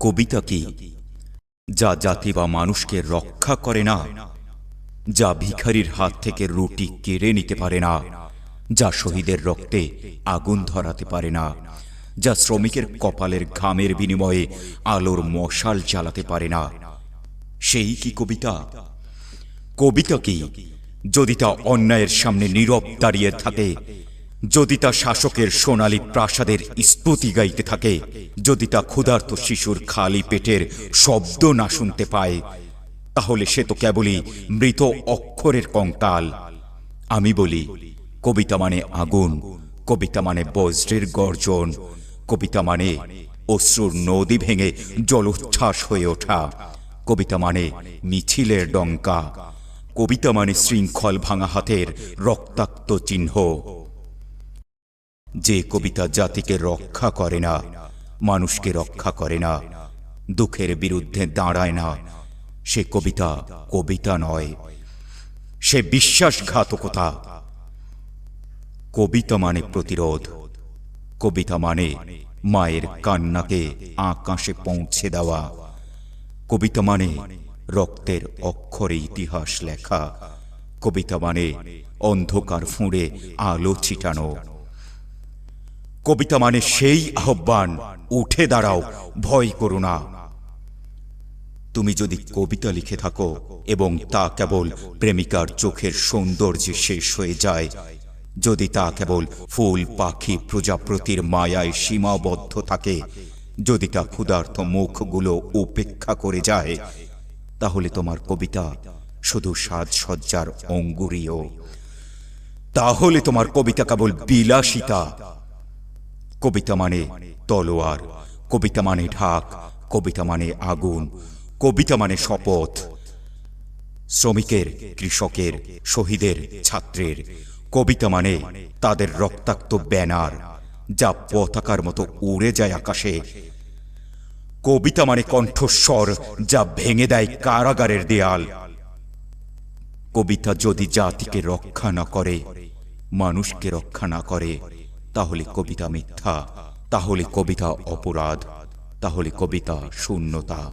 কবিতা কি? যা জাতি বা মানুষকে রক্ষা করে না, যা ভিখারির হাত থেকে রুটি কেড়ে নিতে পারে না, যা শহীদের রক্তে আগুন ধরাতে পারে না, যা শ্রমিকের কপালের ঘামের বিনিময়ে আলোর মশাল চালাতে পারে না। সেই কি কবিতা? কবিতা কি? যদি তা অন্যায়ের সামনে নীরব দাঁড়িয়ে থাকে যদি তা শাসকের সোনালী প্রাসাদের স্তুতি গাইতে থাকে, যদি তা ক্ষুধার্ত শিশুর খালি পেটের শব্দ না শুনতে পায়, তাহলে সে তো কেবলই মৃত অক্ষরের কঙ্কাল। আমি বলি, কবিতা মানে আগুন, কবিতা মানে বজ্রের গর্জন, কবিতা মানে অশ্রুর নদী ভেঙে জলোচ্ছ্বাস হয়ে ওঠা, কবিতা মানে মিছিলের ডঙ্কা, কবিতা মানে শৃঙ্খল ভাঙা হাতের রক্তাক্ত চিহ্ন। যে কবিতা জাতিকে রক্ষা করে না, মানুষকে রক্ষা করে না, দুঃখের বিরুদ্ধে দাঁড়ায় না, সে কবিতা কবিতা নয়, সে বিশ্বাসঘাতকতা। কবিতা মানে প্রতিরোধ, কবিতা মানে মায়ের কান্নাকে আকাশে পৌঁছে দেওয়া। কবিতা মানে রক্তের অক্ষরে ইতিহাস লেখা। কবিতা মানে অন্ধকার ফুঁড়ে আলো ছিটানো। কবিতা মানে সেই আহ্বান। উঠে দাঁড়াও, ভয় করো না। তুমি যদি কবিতা লিখে থাকো এবং তা কেবল প্রেমিকার চোখের সৌন্দর্যে শেষ হয়ে যায়, যদি তা কেবল ফুল, পাখি, প্রজাপতির মায়ায় সীমাবদ্ধ থাকে, যদি তা ক্ষুধার্ত মুখগুলো উপেক্ষা করে যায়, তাহলে তোমার কবিতা শুধু সাজসজ্জার অঙ্গুরীয় তাহলে তোমার কবিতা কেবল বিলাসিতা কবিতা মানে তলোয়ার, কবিতা মানে ঢাক, কবিতা মানে আগুন, কবিতা মানে শপথ। শ্রমিকের, কৃষকের, শহীদের, ছাত্রের, কবিতা মানে তাদের রক্তাক্ত ব্যানার, যা পতাকার মতো উড়ে যায় আকাশে। কবিতা মানে কণ্ঠস্বর, যা ভেঙে দেয় কারাগারের দেয়াল। কবিতা যদি জাতিকে রক্ষা না করে, মানুষকে রক্ষা না করে তাহলে কবিতা মিথ্যা, তাহলে কবিতা অপরাধ, তাহলে কবিতা শূন্যতা।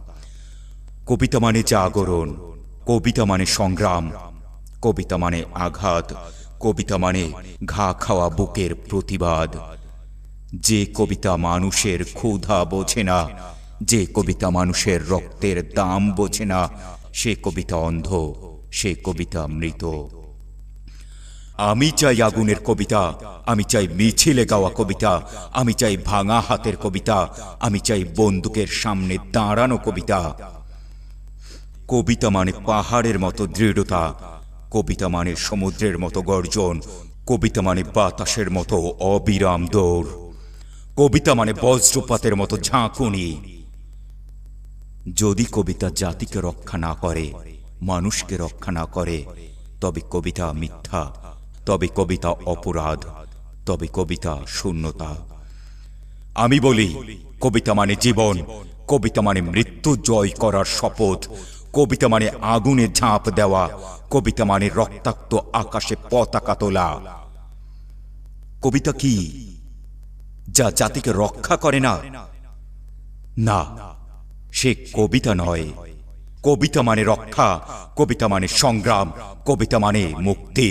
কবিতা মানে জাগরণ কবিতা মানে সংগ্রাম, কবিতা মানে আঘাত, কবিতা মানে ঘা খাওয়া বুকের প্রতিবাদ। যে কবিতা মানুষের ক্ষুধা বোঝে না, যে কবিতা মানুষের রক্তের দাম বোঝে না, সে কবিতা অন্ধ, সে কবিতা মৃত। আমি চাই আগুনের কবিতা আমি চাই মিছিলে গাওয়া কবিতা, আমি চাই ভাঙা হাতের কবিতা, আমি চাই বন্দুকের সামনে দাঁড়ানো কবিতা। কবিতা মানে পাহাড়ের মতো দৃঢ়তা, কবিতা মানে সমুদ্রের মতো গর্জন, কবিতা মানে বাতাসের মতো অবিরাম দৌড়। কবিতা মানে বজ্রপাতের মতো ঝাঁকুনি। যদি কবিতা জাতিকে রক্ষা না করে, মানুষকে রক্ষা না করে, তবে কবিতা মিথ্যা, তবে কবিতা অপরাধ। তবে কবিতা শূন্যতা। আমি বলি, কবিতা মানে জীবন, কবিতা মানে মৃত্যু জয় করার শপথ, কবিতা মানে আগুনে ঝাঁপ দেওয়া, কবিতা মানে রক্তাক্ত আকাশে পতাকা তোলা। কবিতা কি যা জাতিকে রক্ষা করে না? না, সে কবিতা নয়। কবিতা মানে রক্ষা, কবিতা মানে সংগ্রাম, কবিতা মানে মুক্তি।